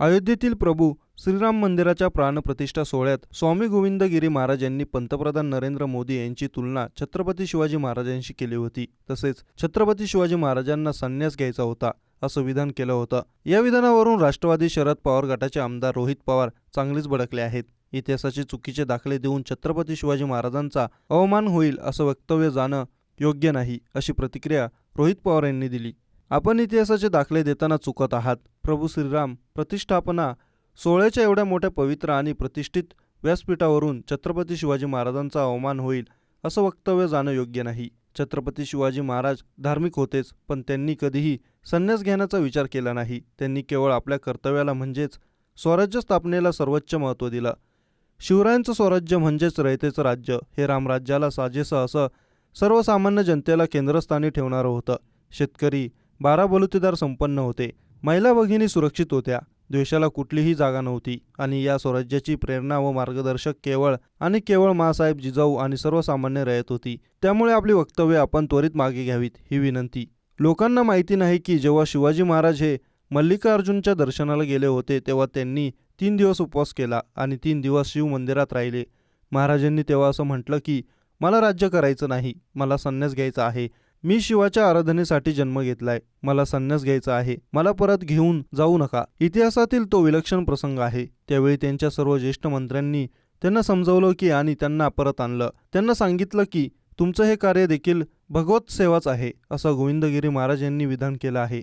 अयोध्येतील प्रभू श्रीराम मंदिराच्या प्राणप्रतिष्ठा सोहळ्यात स्वामी गोविंदगिरी महाराज यांनी पंतप्रधान नरेंद्र मोदी यांची तुलना छत्रपती शिवाजी महाराजांशी केली होती. तसेच छत्रपती शिवाजी महाराजांना संन्यास घ्यायचा होता असं विधान केलं होतं. या विधानावरून राष्ट्रवादी शरद पवार गटाचे आमदार रोहित पवार चांगलेच भडकले आहेत. इतिहासाचे चुकीचे दाखले देऊन छत्रपती शिवाजी महाराजांचा अवमान होईल असं वक्तव्य जाणं योग्य नाही अशी प्रतिक्रिया रोहित पवार यांनी दिली. आपण इतिहासाचे दाखले देताना चुकत आहात. प्रभू श्रीराम प्रतिष्ठापना सोहळ्याच्या एवढ्या मोठ्या पवित्र आणि प्रतिष्ठित व्यासपीठावरून छत्रपती शिवाजी महाराजांचा अवमान होईल असं वक्तव्य जाणं योग्य नाही. छत्रपती शिवाजी महाराज धार्मिक होतेच पण त्यांनी कधीही संन्यास घेण्याचा विचार केला नाही. त्यांनी केवळ आपल्या कर्तव्याला म्हणजेच स्वराज्य स्थापनेला सर्वोच्च महत्त्व दिलं. शिवरायांचं स्वराज्य म्हणजेच रयतेचं राज्य. हे रामराज्याला साजेसं असं सर्वसामान्य जनतेला केंद्रस्थानी ठेवणारं होतं. शेतकरी बारा बलुतेदार संपन्न होते. महिला भगिनी सुरक्षित होत्या. द्वेषाला कुठलीही जागा नव्हती आणि या स्वराज्याची प्रेरणा व मार्गदर्शक केवळ आणि केवळ मासाहेब जिजाऊ आणि सर्वसामान्य रयत होती. त्यामुळे आपली वक्तव्य आपण त्वरित मागे घ्यावीत ही विनंती. लोकांना माहिती नाही की जेव्हा शिवाजी महाराज हे मल्लिकार्जुनच्या दर्शनाला गेले होते तेव्हा त्यांनी तीन दिवस उपवास केला आणि तीन दिवस शिव मंदिरात राहिले. महाराजांनी तेव्हा असं म्हटलं की मला राज्य करायचं नाही मला संन्यास घ्यायचा आहे. मी शिवाच्या आराधनेसाठी जन्म घेतलाय. मला संन्यास घ्यायचा आहे. मला परत घेऊन जाऊ नका. इतिहासातील तो विलक्षण प्रसंग आहे. त्यावेळी त्यांच्या सर्व ज्येष्ठ मंत्र्यांनी त्यांना समजवलं की आणि त्यांना परत आणलं. त्यांना सांगितलं की तुमचं हे कार्य देखील भगवत सेवाच आहे असं गोविंदगिरी महाराज यांनी विधान केलं आहे.